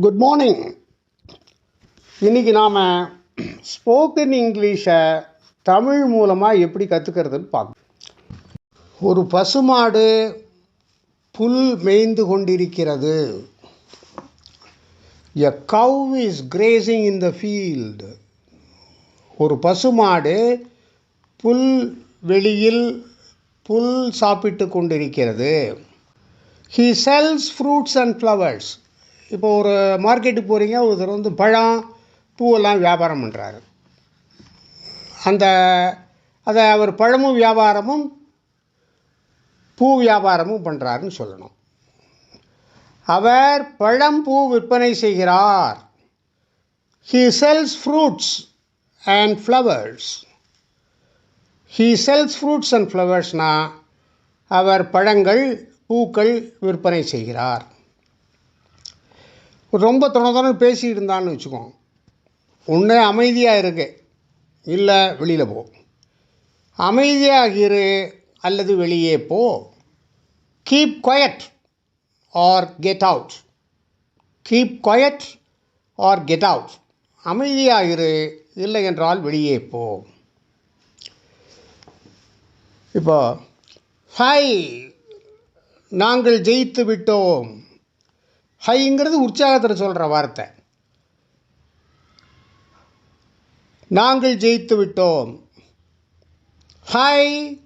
Good morning இன்றைக்கி நாம் spoken இங்கிலீஷை தமிழ் மூலமாக எப்படி கற்றுக்கிறதுன்னு பார்க்கணும் ஒரு பசுமாடு புல் மேய்ந்து கொண்டிருக்கிறது. A cow is grazing in the field ஒரு பசுமாடு புல் வெளியில் புல் சாப்பிட்டு கொண்டிருக்கிறது. He sells fruits and flowers இப்போ ஒரு மார்க்கெட்டுக்கு போகிறீங்க ஒருத்தர் வந்து பழம் பூவெல்லாம் வியாபாரம் பண்ணுறாரு அந்த அதை அவர் பழமும் வியாபாரமும் பூ வியாபாரமும் பண்ணுறாருன்னு சொல்லணும். அவர் பழம் பூ விற்பனை செய்கிறார். He sells fruits and flowers he sells fruits and ஃப்ளவர்ஸ்னால் அவர் பழங்கள் பூக்கள் விற்பனை செய்கிறார். ரொம்ப தொண பேசிகிட்டு இருந்தான்னு வச்சுக்கோங்க ஒன்று அமைதியாக இருக்கு. இல்லை வெளியில் போ. அமைதியாக இரு அல்லது வெளியே போ. Keep quiet or get out keep quiet or get out அமைதியாக இரு இல்லை என்றால் வெளியே போ. இப்போ ஹாய் நாங்கள் ஜெயித்து விட்டோம். ஹைங்கிறது உற்சாகத்தில் சொல்கிற வார்த்தை. நாங்கள் ஜெயித்து விட்டோம். Hi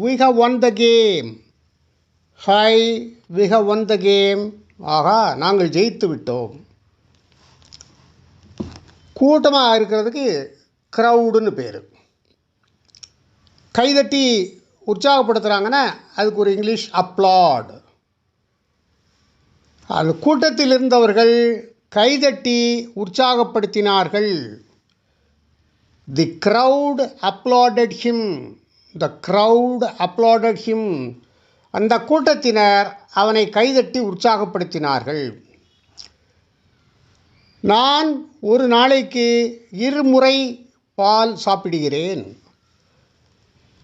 we have won the game hi we have won the game ஆகா நாங்கள் ஜெயித்து விட்டோம். கூட்டமாக இருக்கிறதுக்கு க்ரௌடுன்னு பேர். கைதட்டி உற்சாகப்படுத்துகிறாங்கன்னா அதுக்கு ஒரு இங்கிலீஷ் அப்ளாட் அந்த கூட்டத்தில் இருந்தவர்கள் கைதட்டி உற்சாகப்படுத்தினார்கள். The crowd applauded him the crowd applauded him அந்த கூட்டத்தினர் அவனை கைதட்டி உற்சாகப்படுத்தினார்கள். நான் ஒரு நாளைக்கு இருமுறை பால் சாப்பிடுகிறேன்.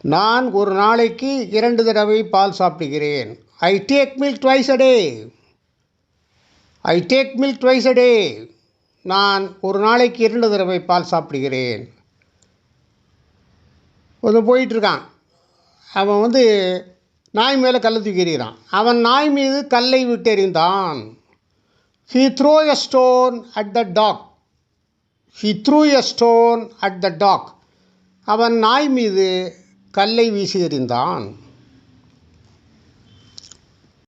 நான் ஒரு நாளைக்கு இரண்டு தடவை பால் சாப்பிடுகிறேன். I take milk twice a day I take milk twice a day நான் ஒரு நாளைக்கு இரண்டு தடவை பால் சாப்பிடுகிறேன். ஒருத்தன் போயிட்டுருக்கான். அவன் வந்து நாய் மேலே கல்லை தூக்கி எறிகிறான். அவன் நாய் மீது கல்லை விட்டெறிந்தான் he throw a stone at the dog he threw a stone at the dog அவன் நாய் மீது கல்லை வீசி எறிந்தான்.